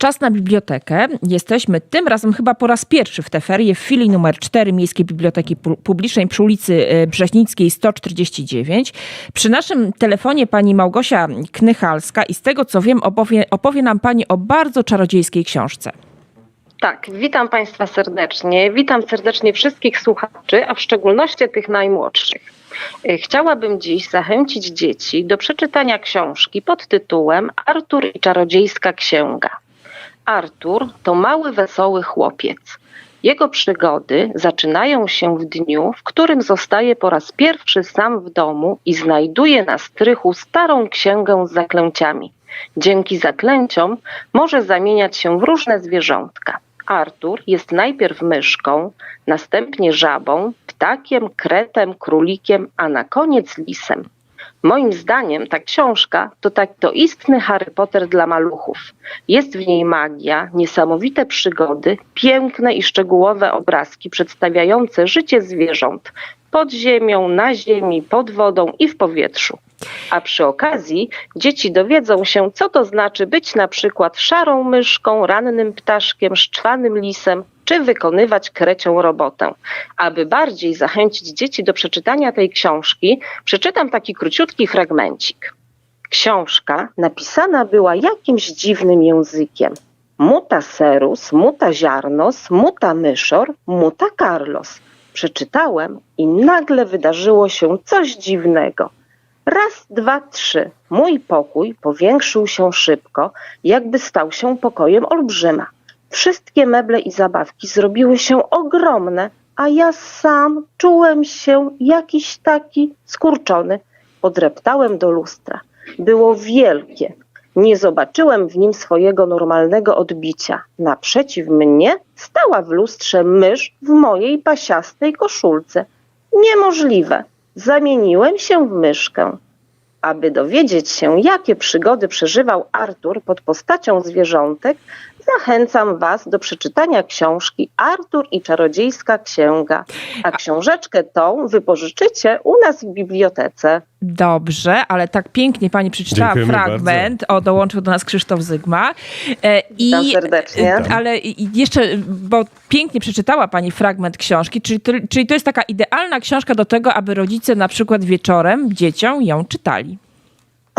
Czas na bibliotekę. Jesteśmy tym razem chyba po raz pierwszy w te ferie w filii numer 4 Miejskiej Biblioteki Pu- Publicznej przy ulicy e, Brzeźnickiej 149. Przy naszym telefonie pani Małgosia Knychalska i z tego co wiem opowie, opowie nam pani o bardzo czarodziejskiej książce. Tak, witam Państwa serdecznie. Witam serdecznie wszystkich słuchaczy, a w szczególności tych najmłodszych. Y, Chciałabym dziś zachęcić dzieci do przeczytania książki pod tytułem Artur i czarodziejska księga. Artur to mały, wesoły chłopiec. Jego przygody zaczynają się w dniu, w którym zostaje po raz pierwszy sam w domu i znajduje na strychu starą księgę z zaklęciami. Dzięki zaklęciom może zamieniać się w różne zwierzątka. Artur jest najpierw myszką, następnie żabą, ptakiem, kretem, królikiem, a na koniec lisem. Moim zdaniem ta książka to tak to istny Harry Potter dla maluchów. Jest w niej magia, niesamowite przygody, piękne i szczegółowe obrazki przedstawiające życie zwierząt pod ziemią, na ziemi, pod wodą i w powietrzu. A przy okazji dzieci dowiedzą się, co to znaczy być na przykład szarą myszką, rannym ptaszkiem, szczwanym lisem, czy wykonywać krecią robotę. Aby bardziej zachęcić dzieci do przeczytania tej książki, przeczytam taki króciutki fragmencik. Książka napisana była jakimś dziwnym językiem. Muta serus, muta ziarnos, muta myszor, muta Carlos. Przeczytałem i nagle wydarzyło się coś dziwnego. Raz, dwa, trzy. Mój pokój powiększył się szybko, jakby stał się pokojem olbrzyma. Wszystkie meble i zabawki zrobiły się ogromne, a ja sam czułem się jakiś taki skurczony. Podreptałem do lustra. Było wielkie. Nie zobaczyłem w nim swojego normalnego odbicia. Naprzeciw mnie stała w lustrze mysz w mojej pasiastej koszulce. Niemożliwe. Zamieniłem się w myszkę. Aby dowiedzieć się, jakie przygody przeżywał Artur pod postacią zwierzątek, zachęcam Was do przeczytania książki Artur i czarodziejska księga. A książeczkę tą wypożyczycie u nas w bibliotece. Dobrze, ale tak pięknie pani przeczytała Dziękujemy fragment. O, dołączył do nas Krzysztof Zygma. E, Witam serdecznie. e, Ale i- i jeszcze, bo pięknie przeczytała pani fragment książki, czyli to, czyli to jest taka idealna książka do tego, aby rodzice na przykład wieczorem dzieciom ją czytali.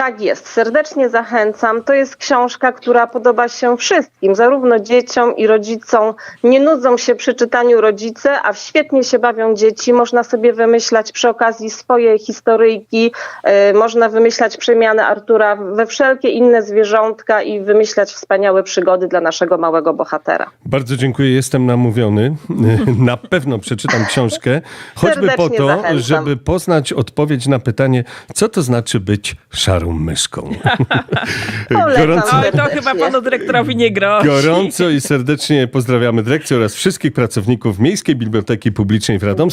Tak jest, serdecznie zachęcam. To jest książka, która podoba się wszystkim, zarówno dzieciom i rodzicom. Nie nudzą się przy czytaniu rodzice, a świetnie się bawią dzieci. Można sobie wymyślać przy okazji swoje historyjki, e, można wymyślać przemianę Artura we wszelkie inne zwierzątka i wymyślać wspaniałe przygody dla naszego małego bohatera. Bardzo dziękuję, jestem namówiony. Na pewno przeczytam książkę, choćby po to, zachęcam. żeby poznać odpowiedź na pytanie, co to znaczy być szarą myszką. Gorąco, Ale to chyba panu dyrektorowi nie grozi. gorąco i serdecznie pozdrawiamy dyrekcję oraz wszystkich pracowników Miejskiej Biblioteki Publicznej w Radomsku.